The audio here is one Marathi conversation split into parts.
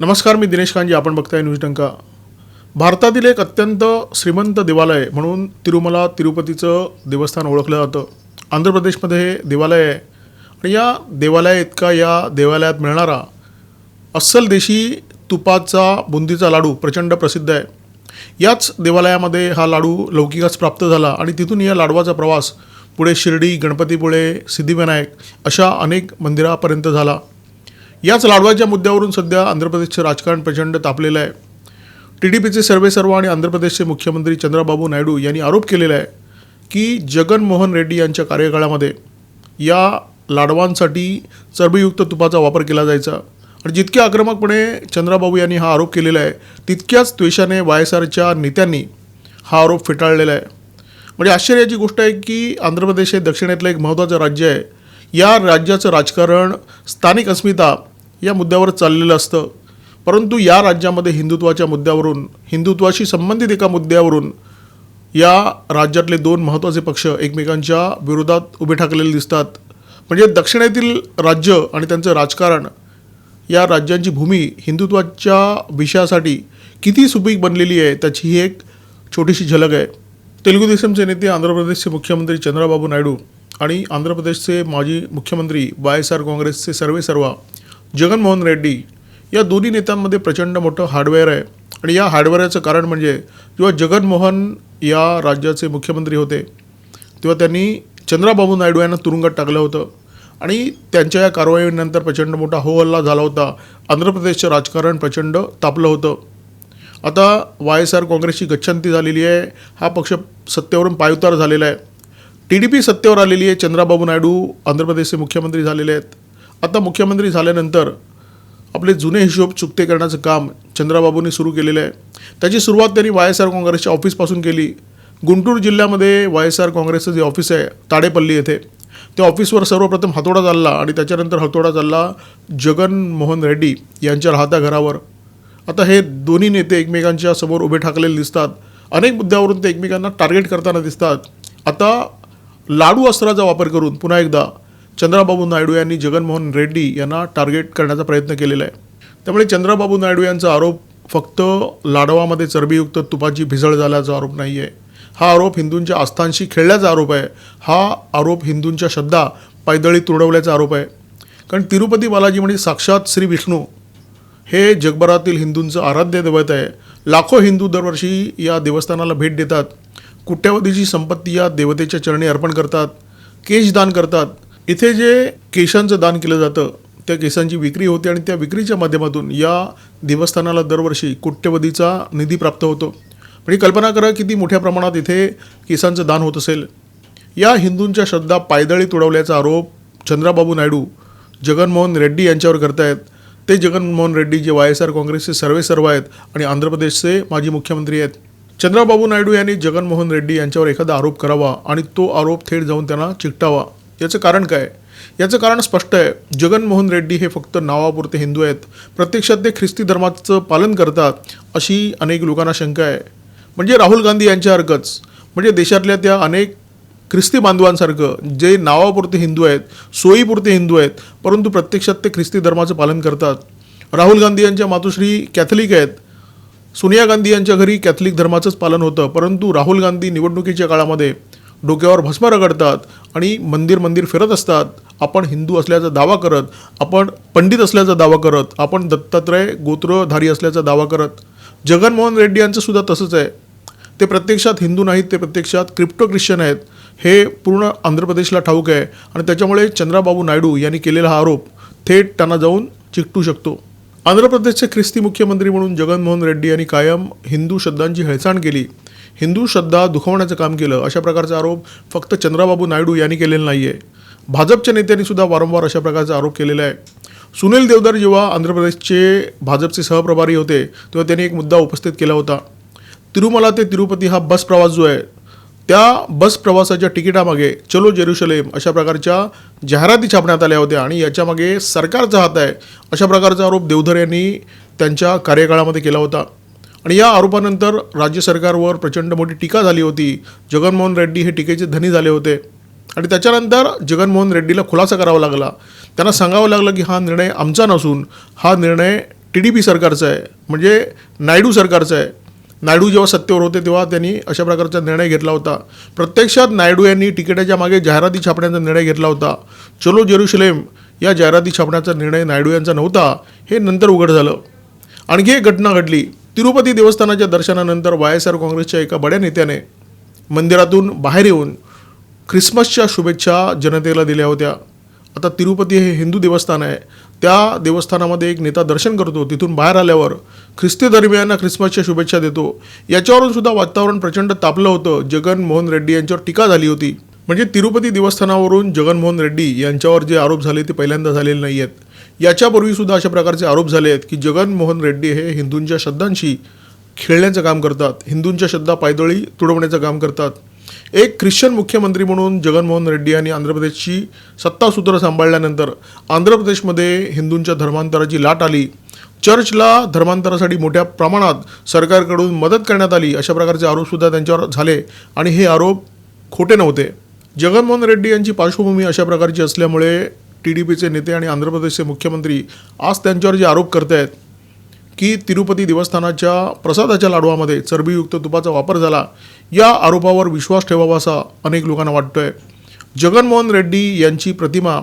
नमस्कार मी दिनेश कांजी आपण बघताय न्यूज टंका भारतातील एक अत्यंत श्रीमंत देवालय म्हणून तिरुमला तिरुपतीचं देवस्थान ओळखलं जातं. आंध्र प्रदेशमध्ये हे देवालय आहे. आणि या देवालय इतका या देवालयात मिळणारा अस्सल देशी तुपाचा बुंदीचा लाडू प्रचंड प्रसिद्ध आहे. याच देवालयामध्ये हा लाडू लौकिकच प्राप्त झाला आणि तिथून या लाडवाचा प्रवास पुढे शिर्डी गणपतीपुळे सिद्धिविनायक अशा अनेक मंदिरापर्यंत झाला. याच लाडवाच्या मुद्द्यावरून सध्या आंध्र प्रदेशचे राजकारण प्रचंड तापलेलं आहे. टी डी पीचे सर्वेसर्व आणि आंध्र प्रदेशचे मुख्यमंत्री चंद्रबाबू नायडू यांनी आरोप केलेला आहे की जगनमोहन रेड्डी यांच्या कार्यकाळामध्ये या लाडवांसाठी चरबीयुक्त तुपाचा वापर केला जायचा. आणि जितक्या आक्रमकपणे चंद्राबाबू यांनी हा आरोप केलेला आहे तितक्याच द्वेषाने वाय एस आरच्या नेत्यांनी हा आरोप फेटाळलेला आहे. म्हणजे आश्चर्याची गोष्ट आहे की आंध्र प्रदेश हे दक्षिणेतलं एक महत्त्वाचं राज्य आहे. या राज्याचं राजकारण स्थानिक अस्मिता या मुद्द्यावर चाललेलं असतं. परंतु या राज्यामध्ये हिंदुत्वाच्या मुद्द्यावरून हिंदुत्वाशी संबंधित एका मुद्द्यावरून या राज्यातले दोन महत्त्वाचे पक्ष एकमेकांच्या विरोधात उभे ठाकलेले दिसतात. म्हणजे दक्षिणेतील राज्य आणि त्यांचं राजकारण या राज्यांची भूमी हिंदुत्वाच्या विषयासाठी किती सुपीक बनलेली आहे त्याची ही एक छोटीशी झलक आहे. तेलुगू देशमचे नेते आंध्र प्रदेशचे मुख्यमंत्री चंद्रबाबू नायडू आणि आंध्र प्रदेशचे माजी मुख्यमंत्री वाय एस आर काँग्रेसचे सर्वेसर्वा जगनमोहन रेड्डी या दोन्ही नेत्यांमध्ये प्रचंड मोठं हार्डवेअर आहे. आणि या हार्डवेअरचं कारण म्हणजे जेव्हा जगनमोहन या राज्याचे मुख्यमंत्री होते तेव्हा त्यांनी चंद्राबाबू नायडू यांना तुरुंगात टाकलं होतं. आणि त्यांच्या या कारवाईनंतर प्रचंड मोठा हो हल्ला झाला होता. आंध्र प्रदेशचं राजकारण प्रचंड तापलं होतं. आता वाय एस आर काँग्रेसची गच्छंती झालेली आहे. हा पक्ष सत्तेवरून पायउतार झालेला आहे. टी डी पी सत्तेवर आलेली आहे. चंद्राबाबू नायडू आंध्र प्रदेशचे मुख्यमंत्री झालेले आहेत. आता मुख्यमंत्री झाल्यानंतर आपले जुने हिशोब चुकते करण्याचं काम चंद्राबाबूंनी सुरू केलेलं आहे. त्याची सुरुवात त्यांनी वाय एस आर काँग्रेसच्या ऑफिसपासून केली. गुंटूर जिल्ह्यामध्ये वाय एस आर काँग्रेसचं जे ऑफिस आहे ताडेपल्ली येथे त्या ऑफिसवर सर्वप्रथम हातोडा चालला आणि त्याच्यानंतर हातोडा चालला जगन मोहन रेड्डी यांच्या राहत्या घरावर. आता हे दोन्ही नेते एकमेकांच्या समोर उभे ठाकलेले दिसतात. अनेक मुद्द्यावरून ते एकमेकांना टार्गेट करताना दिसतात. आता लाडू अस्त्राचा वापर करून पुन्हा एकदा चंद्राबाबू नायडू यांनी जगनमोहन रेड्डी यांना टार्गेट करण्याचा प्रयत्न केलेला आहे. त्यामुळे चंद्राबाबू नायडू यांचा आरोप फक्त लाडवामध्ये चरबीयुक्त तुपाची भिसळ झाल्याचा आरोप नाही आहे हा आरोप हिंदूंच्या आस्थांशी खेळल्याचा आरोप आहे. हा आरोप हिंदूंच्या श्रद्धा पायदळी तुडवल्याचा आरोप आहे. कारण तिरुपती बालाजी म्हणजे साक्षात श्री विष्णू. हे जगभरातील हिंदूंचं आराध्य दैवत आहे. लाखो हिंदू दरवर्षी या देवस्थानाला भेट देतात. कुट्यावधीची संपत्ती या देवतेच्या चरणी अर्पण करतात. केश दान करतात. इथे जे केसांचं दान केलं जातं त्या केसांची विक्री होते आणि त्या विक्रीच्या माध्यमातून या देवस्थानाला दरवर्षी कोट्यवधीचा निधी प्राप्त होतो. म्हणजे कल्पना करा किती मोठ्या प्रमाणात इथे केसांचं दान होत असेल. या हिंदूंच्या श्रद्धा पायदळी तुडवल्याचा आरोप चंद्राबाबू नायडू जगनमोहन रेड्डी यांच्यावर करतायत. ते जगनमोहन रेड्डी जे वाय एस आर काँग्रेसचे सर्वे सर्व आहेत आणि आंध्र प्रदेशचे माजी मुख्यमंत्री आहेत. चंद्राबाबू नायडू यांनी जगनमोहन रेड्डी यांच्यावर एखादा आरोप करावा आणि तो आरोप थेट जाऊन त्यांना चिकटावा. याचं कारण काय? याचं कारण स्पष्ट आहे. जगनमोहन रेड्डी हे फक्त नावापुरते हिंदू आहेत. प्रत्यक्षात ते ख्रिस्ती धर्माचं पालन करतात अशी अनेक लोकांना शंका आहे. म्हणजे राहुल गांधी यांच्यासारखंच. म्हणजे देशातल्या त्या अनेक ख्रिस्ती बांधवांसारखं जे नावापुरते हिंदू आहेत सोयीपुरते हिंदू आहेत परंतु प्रत्यक्षात ते ख्रिस्ती धर्माचं पालन करतात. राहुल गांधी यांच्या मातोश्री कॅथलिक आहेत. सोनिया गांधी यांच्या घरी कॅथलिक धर्माचंच पालन होतं परंतु राहुल गांधी निवडणुकीच्या काळामध्ये डोक्यावर भस्म रगडतात आणि मंदिर मंदिर फिरत असतात आपण हिंदू असल्याचा दावा करत आपण पंडित असल्याचा दावा करत आपण दत्तात्रय गोत्रधारी असल्याचा दावा करत. जगनमोहन रेड्डी यांचं सुद्धा तसंच आहे. ते प्रत्यक्षात हिंदू नाहीत ते प्रत्यक्षात क्रिप्टो ख्रिश्चन आहेत. हे पूर्ण आंध्र प्रदेशला ठाऊक आहे आणि त्याच्यामुळे चंद्राबाबू नायडू यांनी केलेला हा आरोप थेट त्यांना जाऊन चिकटू शकतो. आंध्र प्रदेशचे ख्रिस्ती मुख्यमंत्री म्हणून जगनमोहन रेड्डी यांनी कायम हिंदू श्रद्धांची हेळसांड केली. हिंदू श्रद्धा दुखवण्याचं काम केलं अशा प्रकारचा आरोप फक्त चंद्राबाबू नायडू यांनी केलेला नाही आहे भाजपच्या नेत्यांनी सुद्धा वारंवार अशा प्रकारचा आरोप केलेला आहे. सुनील देवधर जेव्हा आंध्र प्रदेशचे भाजपचे सहप्रभारी होते तेव्हा त्यांनी एक मुद्दा उपस्थित केला होता. तिरुमला ते तिरुपती हा बस प्रवास जो आहे त्या बस प्रवासाच्या तिकिटामागे चलो जेरुशलेम अशा प्रकारच्या जाहिराती छापण्यात आल्या होत्या आणि याच्यामागे सरकारचा हात आहे अशा प्रकारचा आरोप देवधर यांनी त्यांच्या कार्यकाळामध्ये केला होता. आणि या आरोपानंतर राज्य सरकारवर प्रचंड मोठी टीका झाली होती. जगनमोहन रेड्डी हे टीकेचे धनी झाले होते. आणि त्याच्यानंतर जगनमोहन रेड्डीला खुलासा करावा लागला. त्यांना सांगावं लागलं की हा निर्णय आमचा नसून हा निर्णय टी डी पी सरकारचा आहे. म्हणजे नायडू सरकारचा आहे. नायडू जेव्हा सत्तेवर होते तेव्हा त्यांनी अशा प्रकारचा निर्णय घेतला होता. प्रत्यक्षात नायडू यांनी तिकिटाच्या मागे जाहिराती छापण्याचा निर्णय घेतला होता. चलो जेरुशलेम या जाहिराती छापण्याचा निर्णय नायडू यांचा नव्हता. हे नंतर उघड झालं. आणखी एक घटना घडली. तिरुपती देवस्थानाच्या दर्शनानंतर वाय एस आर काँग्रेसच्या एका बड्या नेत्याने मंदिरातून बाहेर येऊन ख्रिसमसच्या शुभेच्छा जनतेला दिल्या होत्या. आता तिरुपती हे हिंदू देवस्थान आहे. त्या देवस्थानामध्ये एक नेता दर्शन करतो. तिथून बाहेर आल्यावर ख्रिस्ती धर्मियांना ख्रिसमसच्या शुभेच्छा देतो. याच्यावरून सुद्धा वातावरण प्रचंड तापलं होतं. जगन मोहन रेड्डी यांच्यावर टीका झाली होती. म्हणजे तिरुपती देवस्थानावरून जगनमोहन रेड्डी यांच्यावर जे आरोप झाले ते पहिल्यांदा झालेले नाही आहेत याच्यापूर्वीसुद्धा अशा प्रकारचे आरोप झाले आहेत की जगनमोहन रेड्डी हे हिंदूंच्या श्रद्धांशी खेळण्याचं काम करतात. हिंदूंच्या श्रद्धा पायदळी तुडवण्याचं काम करतात. एक ख्रिश्चन मुख्यमंत्री म्हणून जगनमोहन रेड्डी यांनी आंध्र प्रदेशची सत्तासूत्र सांभाळल्यानंतर आंध्र प्रदेशमध्ये हिंदूंच्या धर्मांतराची लाट आली. चर्चला धर्मांतरासाठी मोठ्या प्रमाणात सरकारकडून मदत करण्यात आली अशा प्रकारचे आरोपसुद्धा त्यांच्यावर झाले आणि हे आरोप खोटे नव्हते. जगनमोहन रेड्डी यांची पार्श्वभूमी अशा प्रकारची असल्यामुळे टी डी पीचे नेते आणि आंध्र प्रदेशचे मुख्यमंत्री आज त्यांच्यावर जे आरोप करत आहेत की तिरुपती देवस्थानाच्या प्रसादाच्या लाडवामध्ये चरबीयुक्त तुपाचा वापर झाला या आरोपावर विश्वास ठेवावा असा अनेक लोकांना वाटतोय. जगनमोहन रेड्डी यांची प्रतिमा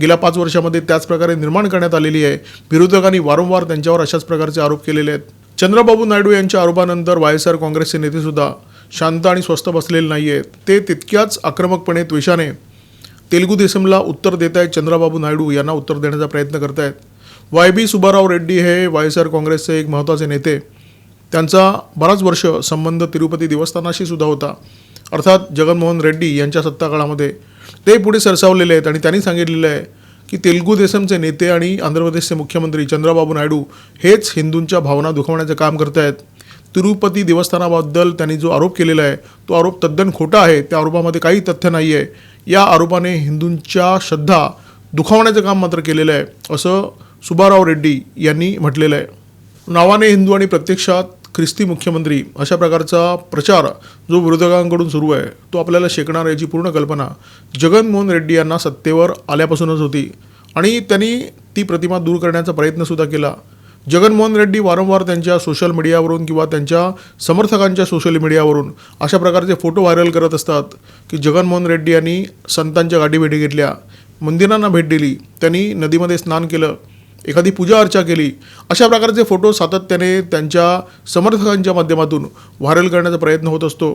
गेल्या पाच वर्षामध्ये त्याच प्रकारे निर्माण करण्यात आलेली आहे. विरोधकांनी वारंवार त्यांच्यावर अशाच प्रकारचे आरोप केलेले आहेत. चंद्रबाबू नायडू यांच्या आरोपानंतर वाय एस आर काँग्रेसचे नेतेसुद्धा शांत आणि स्वस्थ बसलेले नाही आहेत ते तितक्याच आक्रमकपणे द्वेषाने तेलुगू देसमला उत्तर देत आहेत चंद्रबाबू नायडू यांना उत्तर देण्याचा प्रयत्न करत आहेत वाय बी सुब्बाराव रेड्डी हे वाय एस आर काँग्रेसचे एक महत्त्वाचे नेते. त्यांचा बराच वर्ष संबंध तिरुपती देवस्थानाशी सुद्धा होता. अर्थात जगनमोहन रेड्डी यांच्या सत्ताकाळामध्ये. ते पुढे सरसावलेले आहेत आणि त्यांनी सांगितलेलं आहे की तेलुगू देसमचे नेते आणि आंध्र प्रदेशचे मुख्यमंत्री चंद्रबाबू नायडू हेच हिंदूंच्या भावना दुखवण्याचं काम करत आहेत तिरुपती देवस्थानाबद्दल त्यांनी जो आरोप केलेला आहे तो आरोप तद्दन खोटा आहे. त्या आरोपामध्ये काही तथ्य नाही आहे या आरोपाने हिंदूंच्या श्रद्धा दुखावण्याचं काम मात्र केलेलं आहे असं सुब्बाराव रेड्डी यांनी म्हटलेलं आहे. नावाने हिंदू आणि प्रत्यक्षात ख्रिस्ती मुख्यमंत्री अशा प्रकारचा प्रचार जो विरोधकांकडून सुरू आहे तो आपल्याला शेकणार याची पूर्ण कल्पना जगनमोहन रेड्डी यांना सत्तेवर आल्यापासूनच होती. आणि त्यांनी ती प्रतिमा दूर करण्याचा प्रयत्नसुद्धा केला. जगनमोहन रेड्डी वारंवार त्यांच्या सोशल मीडियावरून किंवा त्यांच्या समर्थकांच्या सोशल मीडियावरून अशा प्रकारचे फोटो व्हायरल करत असतात की जगनमोहन रेड्डी यांनी संतांच्या गाठीभेटी घेतल्या. मंदिरांना भेट दिली. त्यांनी नदीमध्ये स्नान केलं. एखादी पूजा अर्चा केली. अशा प्रकारचे फोटो सातत्याने त्यांच्या समर्थकांच्या माध्यमातून व्हायरल करण्याचा प्रयत्न होत असतो.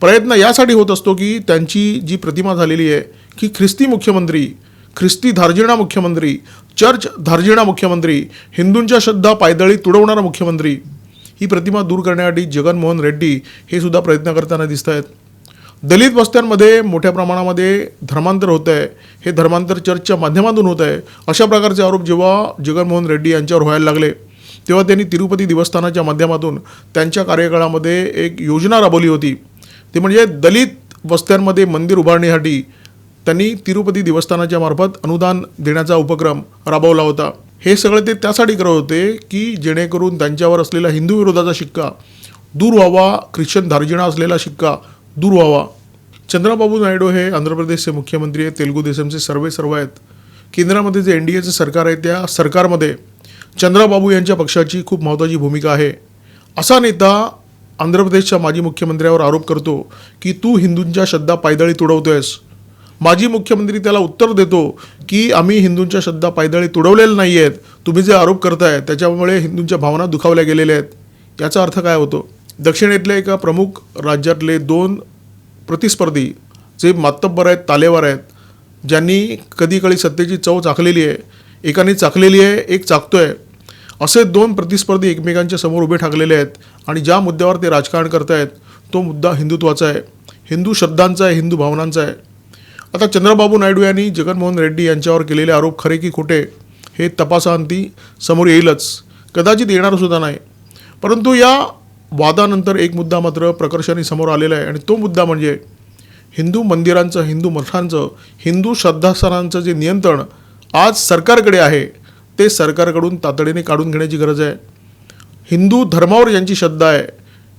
प्रयत्न यासाठी होत असतो की त्यांची जी प्रतिमा झालेली आहे की ख्रिस्ती मुख्यमंत्री ख्रिस्ती धार्जिणा मुख्यमंत्री चर्च धार्जिणा मुख्यमंत्री हिंदूंच्या श्रद्धा पायदळी तुडवणारा मुख्यमंत्री ही प्रतिमा दूर करण्यासाठी जगनमोहन रेड्डी हे सुद्धा प्रयत्न करताना दिसत आहेत दलित वस्त्यांमध्ये मोठ्या प्रमाणामध्ये धर्मांतर होत आहे हे धर्मांतर चर्चच्या माध्यमातून होत आहे अशा प्रकारचे आरोप जेव्हा जगनमोहन रेड्डी यांच्यावर व्हायला लागले तेव्हा त्यांनी तिरुपती देवस्थानाच्या माध्यमातून त्यांच्या कार्यकाळामध्ये एक योजना राबवली होती. ती म्हणजे दलित वस्त्यांमध्ये मंदिर उभारण्यासाठी त्यांनी तिरुपती देवस्थानाच्या मार्फत अनुदान देण्याचा उपक्रम राबवला होता. हे सगळं ते त्यासाठी करत होते की जेणेकरून त्यांच्यावर असलेला हिंदू विरोधाचा शिक्का दूर व्हावा ख्रिश्चन धार्जिणा असलेला शिक्का दूर व्हावा. चंद्रबाबू नायडू हे आंध्र प्रदेशचे मुख्यमंत्री आहेत तेलुगू देशमचे सर्वे सर्व आहेत. केंद्रामध्ये जे एन डी एचं सरकार आहे त्या सरकारमध्ये चंद्रबाबू यांच्या पक्षाची खूप महत्त्वाची भूमिका आहे. असा नेता आंध्र प्रदेशच्या माजी मुख्यमंत्र्यावर आरोप करतो की तू हिंदूंच्या श्रद्धा पायदळी तुडवतोयस. माजी मुख्यमंत्री त्याला उत्तर देतो की आम्ही हिंदूंच्या श्रद्धा पायदळी तुडवलेल्या नाही आहेत तुम्ही जे आरोप करताय त्याच्यामुळे हिंदूंच्या भावना दुखावल्या गेलेल्या आहेत. याचा अर्थ काय होतो? दक्षिणेतल्या एका प्रमुख राज्यातले दोन प्रतिस्पर्धी जे मातब्बर आहेत तालेवार आहेत ज्यांनी कधीकधी सत्तेची चव चाखलेली आहे. एकाने चाखलेली आहे एक चाकतो आहे असे दोन प्रतिस्पर्धी एकमेकांच्या समोर उभे ठाकलेले आहेत आणि ज्या मुद्द्यावर ते राजकारण करतायत तो मुद्दा हिंदुत्वाचा आहे. हिंदू शब्दांचा आहे हिंदू भावनांचा आहे. आता चंद्रबाबू नायडू यांनी जगनमोहन रेड्डी यांच्यावर केलेले आरोप खरे की खोटे हे तपासाअंती समोर येईलच. कदाचित येणार सुद्धा नाही. परंतु या वादानंतर एक मुद्दा मात्र प्रकर्षाने समोर आलेला आहे आणि तो मुद्दा म्हणजे हिंदू मंदिरांचं हिंदू मठांचं हिंदू श्रद्धास्थानांचं जे नियंत्रण आज सरकारकडे आहे ते सरकारकडून तातडीने काढून घेण्याची गरज आहे. हिंदू धर्मावर ज्यांची श्रद्धा आहे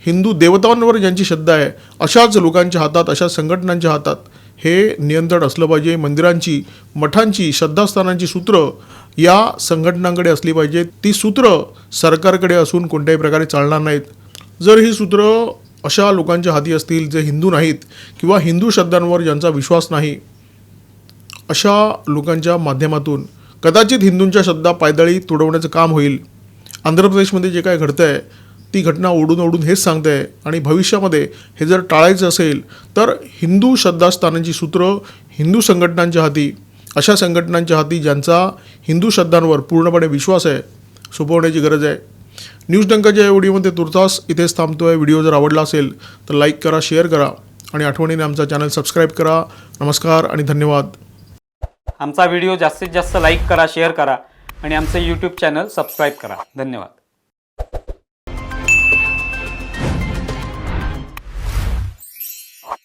हिंदू देवतांवर ज्यांची श्रद्धा आहे अशाच लोकांच्या हातात अशा संघटनांच्या हातात हे नियंत्रण असलं पाहिजे मंदिरांची मठांची श्रद्धास्थानांची सूत्र या संघटनांकडे असली पाहिजे. ती सूत्र सरकारकडे असून कोणत्याही प्रकारे चालणार नाहीत. जर ही सूत्र अशा लोकांच्या हाती असतील जे हिंदू नाहीत किंवा हिंदू श्रद्धांवर ज्यांचा विश्वास नाही अशा लोकांच्या माध्यमातून कदाचित हिंदूंच्या श्रद्धा पायदळी तुडवण्याचं काम होईल. आंध्र प्रदेशमध्ये जे काय घडतं आहे ती घटना ओढून ओढून हेच सांगते. आहे आणि भविष्यामध्ये हे जर टाळायचं असेल तर हिंदू श्रद्धास्थानांची सूत्र हिंदू संघटनांच्या हाती अशा संघटनांच्या हाती ज्यांचा हिंदू श्रद्धांवर पूर्णपणे विश्वास आहे सोपवण्याची गरज आहे. न्यूज डंकाच्या या व्हिडिओमध्ये तुर्तास इथेच थांबतो आहे व्हिडिओ जर आवडला असेल तर लाईक करा शेअर करा आणि आठवणीने आमचा चॅनल सबस्क्राईब करा. नमस्कार आणि धन्यवाद. आमचा व्हिडिओ जास्तीत जास्त लाईक करा शेअर करा आणि आमचं यूट्यूब चॅनल सबस्क्राईब करा. धन्यवाद.